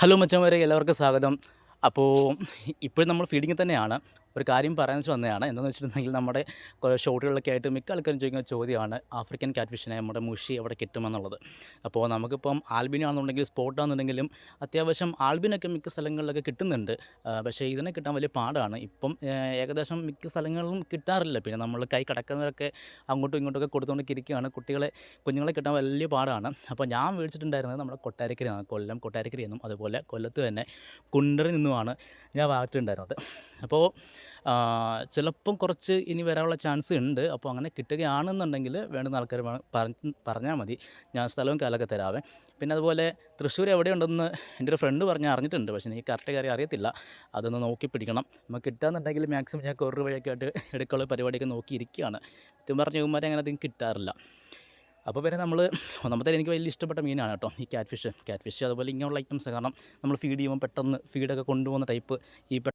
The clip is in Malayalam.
ഹലോ മച്ചന്മാരെ എല്ലാവർക്കും സ്വാഗതം. അപ്പോൾ ഇപ്പോഴും നമ്മൾ ഫീഡിങ്ങിൽ തന്നെയാണ്. ഒരു കാര്യം പറയാൻ വെച്ച് വന്നതാണ്. എന്താണെന്ന് വെച്ചിട്ടുണ്ടെങ്കിൽ നമ്മുടെ ഷോട്ടുകളിലൊക്കെ ആയിട്ട് മിക്ക ആൾക്കാരും ചോദിക്കുന്ന ചോദ്യമാണ് ആഫ്രിക്കൻ കാറ്റ്ഫിഷിനെ നമ്മുടെ മുഷി എവിടെ കിട്ടുമെന്നുള്ളത്? അപ്പോൾ നമുക്കിപ്പം ആൽബിനാണെന്നുണ്ടെങ്കിൽ സ്പോട്ടാണെന്നുണ്ടെങ്കിലും അത്യാവശ്യം ആൽബിനൊക്കെ മിക്ക സ്ഥലങ്ങളിലൊക്കെ കിട്ടുന്നുണ്ട്. പക്ഷേ ഇതിനെ കിട്ടാൻ വലിയ പാടാണ്. ഇപ്പം ഏകദേശം മിക്ക സ്ഥലങ്ങളിലും കിട്ടാറില്ല. പിന്നെ നമ്മൾ കൈ കടക്കുന്നവരൊക്കെ അങ്ങോട്ടും ഇങ്ങോട്ടൊക്കെ കൊടുത്തുകൊണ്ടൊക്കെ ഇരിക്കുകയാണ് കുട്ടികളെ കുഞ്ഞുങ്ങളെ കിട്ടാൻ വലിയ പാടാണ്. അപ്പോൾ ഞാൻ മേടിച്ചിട്ടുണ്ടായിരുന്നത് നമ്മുടെ കൊട്ടാരക്കരയാണ്. കൊല്ലം കൊട്ടാരക്കരയിൽ എന്നും അതുപോലെ കൊല്ലത്ത് തന്നെ കുണ്ടറിൽ നിന്നുമാണ്. ഞാൻ വാങ്ങിച്ചിട്ടുണ്ടായിരുന്നത് അപ്പോൾ ചിലപ്പം കുറച്ച് ഇനി വരാനുള്ള ചാൻസ് ഉണ്ട്. അപ്പോൾ അങ്ങനെ കിട്ടുകയാണെന്നുണ്ടെങ്കിൽ വേണ്ടുന്ന ആൾക്കാർ പറഞ്ഞ് പറഞ്ഞാൽ മതി. ഞാൻ സ്ഥലവും കാലൊക്കെ തരാവേ. പിന്നെ അതുപോലെ തൃശ്ശൂർ എവിടെയുണ്ടെന്ന് എന്റെ ഒരു ഫ്രണ്ട് പറഞ്ഞ് അറിഞ്ഞിട്ടുണ്ട്. പക്ഷേ എനിക്ക് കറക്റ്റ് കാര്യം അറിയത്തില്ല. അതൊന്ന് നോക്കി പിടിക്കണം. നമുക്ക് കിട്ടാന്നുണ്ടെങ്കിൽ മാക്സിമം ഞാൻ കുറവ് വഴിയൊക്കെ ആയിട്ട് എടുക്കാനുള്ള പരിപാടിയൊക്കെ നോക്കിയിരിക്കുകയാണ്. സത്യം പറഞ്ഞ ഇവന്മാരെ അങ്ങനെ അധികം കിട്ടാറില്ല. അപ്പോൾ പിന്നെ നമ്മൾ ഒന്നാമത്തെ എനിക്ക് വലിയ ഇഷ്ടപ്പെട്ട മീനാണ് കേട്ടോ ഈ ക്യാറ്റ് ഫിഷ് ക്യാറ്റ് ഫിഷ് അതുപോലെ ഇങ്ങനെയുള്ള ഐറ്റംസ് കാരണം നമ്മൾ ഫീഡ് ചെയ്യുമ്പോൾ പെട്ടെന്ന് ഫീഡൊക്കെ കൊണ്ടുപോകുന്ന ടൈപ്പ് ഈ